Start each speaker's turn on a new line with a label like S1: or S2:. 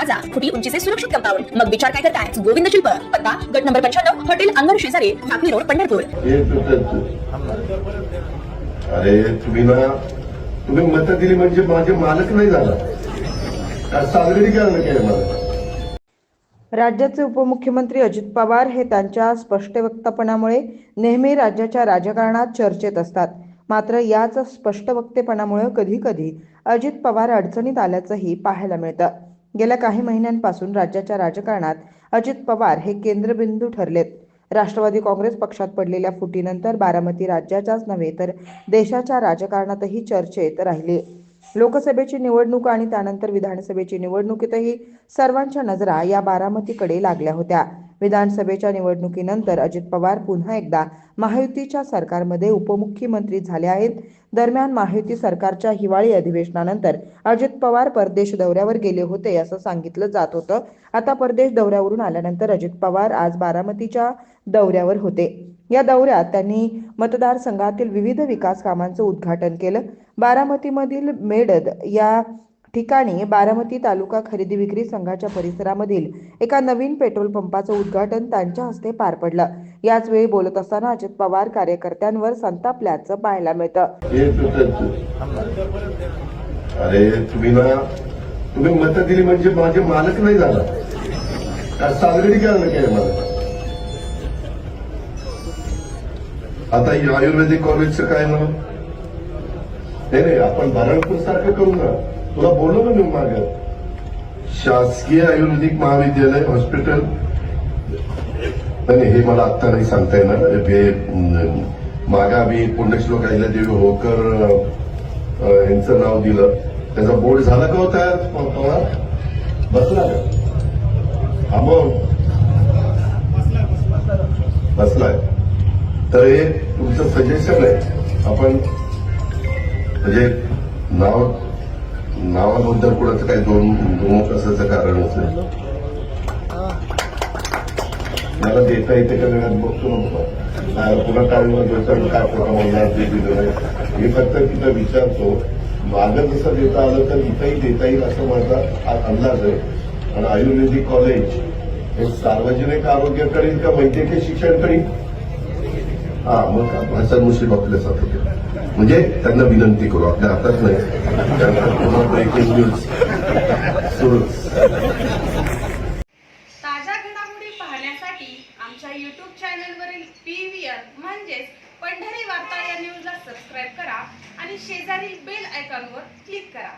S1: दरवाजा फुटी उंचीचे सुरक्षित कंपाऊंड. मग विचार काय करताय? गोविंद शिल्प पत्ता गट नंबर पंच्याण्णव हॉटेल अंगण शेजारी ठाकरे रोड पंढरपूर.
S2: अरे तुम्ही ना तुम्ही मत दिली म्हणजे माझे मालक नाही झाला. काय मला.
S3: राज्याचे उपमुख्यमंत्री अजित पवार हे त्यांच्या स्पष्टवक्तापणामुळे नेहमी राज्याच्या राजकारणात चर्चेत असतात. मात्र याच स्पष्टवक्तेपणामुळे कधीकधी अजित पवार अडचणीत आल्याचंही पाहायला मिळतं. गेल्या काही महिन्यांपासून राज्याच्या राजकारणात अजित पवार हे केंद्रबिंदू ठरलेत. राष्ट्रवादी काँग्रेस पक्षात पडलेल्या फुटीनंतर बारामती राज्याच्याच नव्हे तर देशाच्या राजकारणातही चर्चेत राहिले. लोकसभेची निवडणूक आणि त्यानंतर विधानसभेची निवडणुकीतही सर्वांच्या नजरा या बारामतीकडे लागल्या होत्या. विधानसभेच्या निवडणुकीनंतर अजित पवार पुन्हा एकदा महायुतीच्या सरकारमध्ये उपमुख्यमंत्री झाले आहेत. दरम्यान महायुती सरकारच्या हिवाळी अधिवेशनानंतर अजित पवार परदेश दौऱ्यावर गेले होते असं सांगितलं जात होतं. आता परदेश दौऱ्यावरून आल्यानंतर अजित पवार आज बारामतीच्या दौऱ्यावर होते. या दौऱ्यात त्यांनी मतदारसंघातील विविध विकास कामांचं उद्घाटन केलं. बारामतीमधील मेडद या ठिकाणी बारामती तालुका खरेदी विक्री संघाच्या परिसरामधील एका नवीन पेट्रोल पंपाचं उद्घाटन त्यांच्या हस्ते पार पडलं. याच वेळी बोलत असताना अजित पवार कार्यकर्त्यांवर संतापल्याचं पाहायला मिळतं.
S2: अरे तुम्ही ना तुम्ही मत दिली म्हणजे माझे मालक नाही झाला. सागरी सालगडी काय मला? आता आयुर्वेदिक कॉलेजचं काय ना नाही आपण भरणपूर सारखं करू ना. तुला बोललो ना मी माग? शासकीय आयुर्वेदिक महाविद्यालय हॉस्पिटल नाही हे मला आत्ता नाही सांगता येणार. हे मागा मी पुण्यश्लोक देवी होकर यांचं नाव दिलं. त्याचा बोर्ड झाला का होता? बसला का? हा मग. बसलाय. तर हे तुमचं सजेशन आहे. आपण म्हणजे नाव नावाबद्दल कुणाचं काही दोन दोन असायचं कारण असेल. मला देता येते का वेळात बघतो ना पुन्हा टाळून देतात काय खोटं म्हणणार ते दिलं नाही. मी फक्त तिथं विचारतो मागं जसं देता आलं तर इथंही देता येईल असं माझा अंदाज आहे. आणि आयुर्वेदिक कॉलेज हे सार्वजनिक आरोग्याकडील का वैद्यकीय शिक्षणकडील हा मग हसन मुशी डॉक्टर सात होते म्हणजे त्यांना विनंती करू. आपल्या हातात नाही. त्यांना ब्रेकिंग न्यूज
S4: ताज्या घडामोडी पाहण्यासाठी आमच्या यूट्यूब चॅनलवरील पी म्हणजेच पंढरी वार्ता या न्यूजला सबस्क्राईब करा आणि शेजारील बेल आयकॉनवर क्लिक करा.